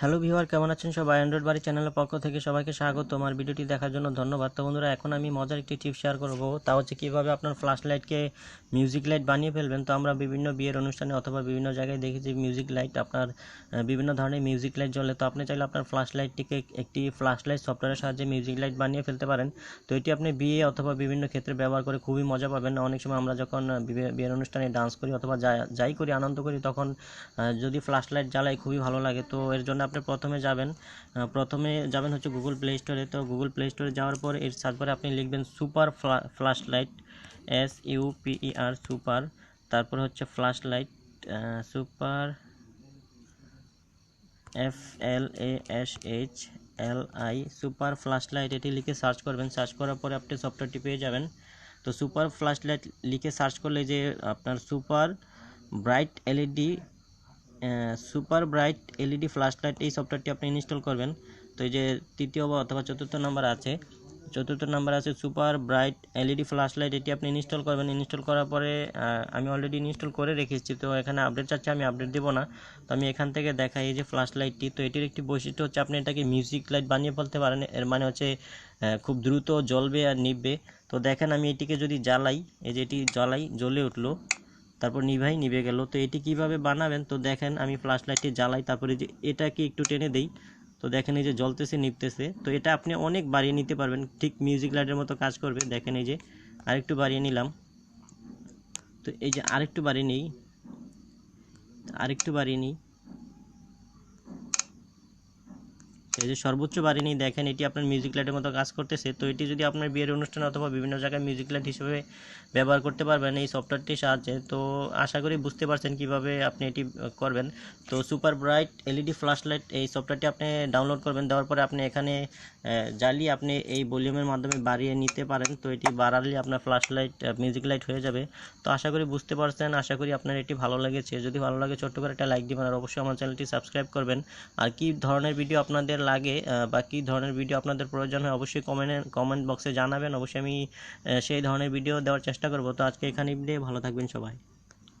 Hello viewer, কেমন আছেন সবাই? অ্যান্ড্রয়েড বাড়ি চ্যানেলের পক্ষ থেকে সবাইকে স্বাগত। তোমার ভিডিওটি দেখার জন্য ধন্যবাদ। তো বন্ধুরা, এখন আমি মজার একটি টিপ শেয়ার করব। তা হচ্ছে কীভাবে আপনার ফ্ল্যাশ লাইটকে মিউজিক লাইট বানিয়ে ফেলবেন। তো আমরা বিভিন্ন বিয়ের অনুষ্ঠানে অথবা বিভিন্ন জায়গায় দেখেছি মিউজিক লাইট আপনার বিভিন্ন ধরনের মিউজিক লাইট জ্বলে। তো আপনি চাইলে আপনার ফ্ল্যাশ লাইটটিকে একটি ফ্ল্যাশ লাইট সফটওয়্যারের সাহায্যে মিউজিক লাইট বানিয়ে ফেলতে পারেন। তো এটি আপনি বিয়ে অথবা বিভিন্ন ক্ষেত্রে ব্যবহার করে খুবই মজা পাবেন। অনেক সময় আমরা যখন বিয়ের অনুষ্ঠানে ডান্স করি অথবা যা- যাই করি, আনন্দ করি, তখন যদি ফ্ল্যাশ লাইট জ্বালাই খুবই ভালো লাগে। তো এর জন্য আপনি প্রথমে যাবেন প্রথমে যাবেন হচ্ছে গুগল প্লে স্টোরে তো গুগল প্লে স্টোরে যাওয়ার পর এর সার্চ করে আপনি লিখবেন super flash light S U P E R super তারপর হচ্ছে flash light super F L A S H L I super flash light এটি লিখে সার্চ করবেন। সার্চ করার পরে আপনি সফটওয়্যারটি পেয়ে যাবেন। তো সুপার ফ্ল্যাশ লাইট লিখে সার্চ করলে যে আপনার super bright LED super bright LED flash light এই সফটওয়্যারটি আপনি ইনস্টল করবেন। তো এই যে তৃতীয় বা অথবা চতুর্থ নাম্বার আছে, চতুর্থ নাম্বার আছে super bright LED flash light এটি আপনি ইনস্টল করবেন। ইনস্টল করার পরে আমি অলরেডি ইনস্টল করে রেখেছি, তো এখানে আপডেট চাচ্ছে, আমি আপডেট দেবো না। তো আমি এখান থেকে দেখাই এই যে ফ্ল্যাশ লাইটটি তো এটির একটি বৈশিষ্ট্য হচ্ছে আপনি এটাকে মিউজিক লাইট বানিয়ে ফেলতে পারেন, এর মানে হচ্ছে খুব দ্রুত জ্বলবে আর নিববে তো দেখেন আমি এটিকে যদি জ্বালাই, এই যে এটি জ্বালাই, জ্বলে উঠল তারপর নিভাই নিভে গেল। তো এটি কীভাবে বানাবেন? তো দেখেন, আমি ফ্ল্যাশ লাইটটি জ্বালাই, তারপরে যে এটাকে একটু টেনে দেই। তো দেখেন, এই যে জ্বলতেছে নিভতেছে তো এটা আপনি অনেক বাড়িয়ে নিতে পারবেন। ঠিক মিউজিক লাইটের মতো কাজ করবে। দেখেন, এই যে আরেকটু বাড়িয়ে নিলাম। তো এই যে আরেকটু বাড়িয়ে নিই। আরেকটু বাড়িয়ে নিই। এই যে সর্বোচ্চ বাড়িয়ে নিই দেখেন, এটি আপনার মিউজিক লাইটের মতো কাজ করতেছে। তো এটি যদি আপনার বিয়ের অনুষ্ঠান অথবা বিভিন্ন জায়গায় মিউজিক লাইট হিসেবে ব্যবহার করতে পারবেন এই সফটওয়্যারটির সাহায্যে। তো আশা করি বুঝতে পারছেন কীভাবে আপনি এটি করবেন। তো super bright LED flash light এই সফটওয়্যারটি আপনি ডাউনলোড করবেন, দেওয়ার পরে আপনি এখানে জ্বালিয়ে আপনি এই ভলিউমের মাধ্যমে বাড়িয়ে নিতে পারেন। তো এটি বাড়ালে আপনার ফ্ল্যাশ লাইট মিউজিক লাইট হয়ে যাবে। তো আশা করি বুঝতে পারছেন, আশা করি আপনার এটি ভালো লেগেছে। যদি ভালো লাগে ছোট্ট করে একটা লাইক দিবেন, আর অবশ্যই আমার চ্যানেলটি সাবস্ক্রাইব করবেন। আর কি ধরনের ভিডিও আপনাদের লাগে বা কী ধরনের ভিডিও আপনাদের প্রয়োজন হয় অবশ্যই কমেন্টে কমেন্ট বক্সে জানাবেন। অবশ্যই আমি সেই ধরনের ভিডিও দেওয়ার চেষ্টা করব। তো আজকে এখানে ভালো থাকবেন সবাই।